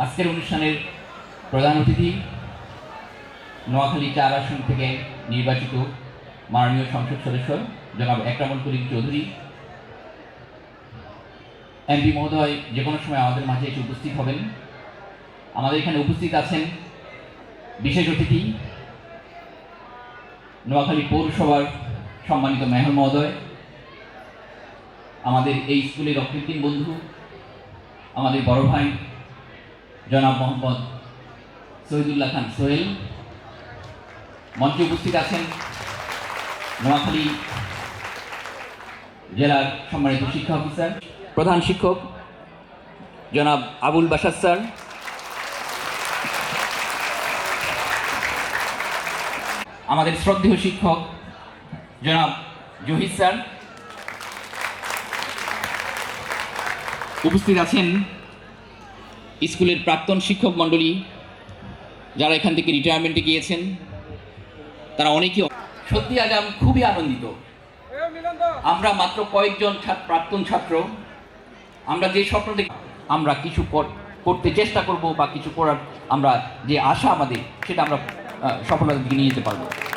আজকের অনুষ্ঠানের প্রধান অতিথি নোয়াখালী চার আসন থেকে নির্বাচিত মাননীয় সংসদ সদস্য জনাব একরামুল করিম চৌধুরী, এমপি মহোদয় যে কোনো সময় আমাদের মাঝে এসে উপস্থিত হবেন। আমাদের এখানে উপস্থিত আছেন বিশেষ অতিথি নোয়াখালী পৌরসভার সম্মানিত মেহর মহোদয়, আমাদের এই স্কুলের অকৃত্রিম বন্ধু, আমাদের বড় ভাই জনাব মোহাম্মদ শহীদুল্লাহ খান সোহেল। মঞ্চে উপস্থিত আছেন নোয়াখালী জেলার সম্মানিত শিক্ষা অফিসার, প্রধান শিক্ষক জনাব আবুল বাসার স্যার। আমাদের শ্রদ্ধেয় শিক্ষক জনাব জহির স্যার। উপস্থিত আছেন স্কুলের প্রাক্তন শিক্ষক মণ্ডলী যারা এখান থেকে রিটায়ারমেন্টে গিয়েছেন, তারা অনেকেই সত্যি আজ আমি খুবই আনন্দিত। আমরা মাত্র কয়েকজন প্রাক্তন ছাত্র। আমরা যে স্বপ্ন দেখি, আমরা কিছু কর- করতে চেষ্টা করব বা কিছু করার আমরা যে আশা আমাদের, সেটা আমরা সফলতার দিকে নিয়ে যেতে পারব।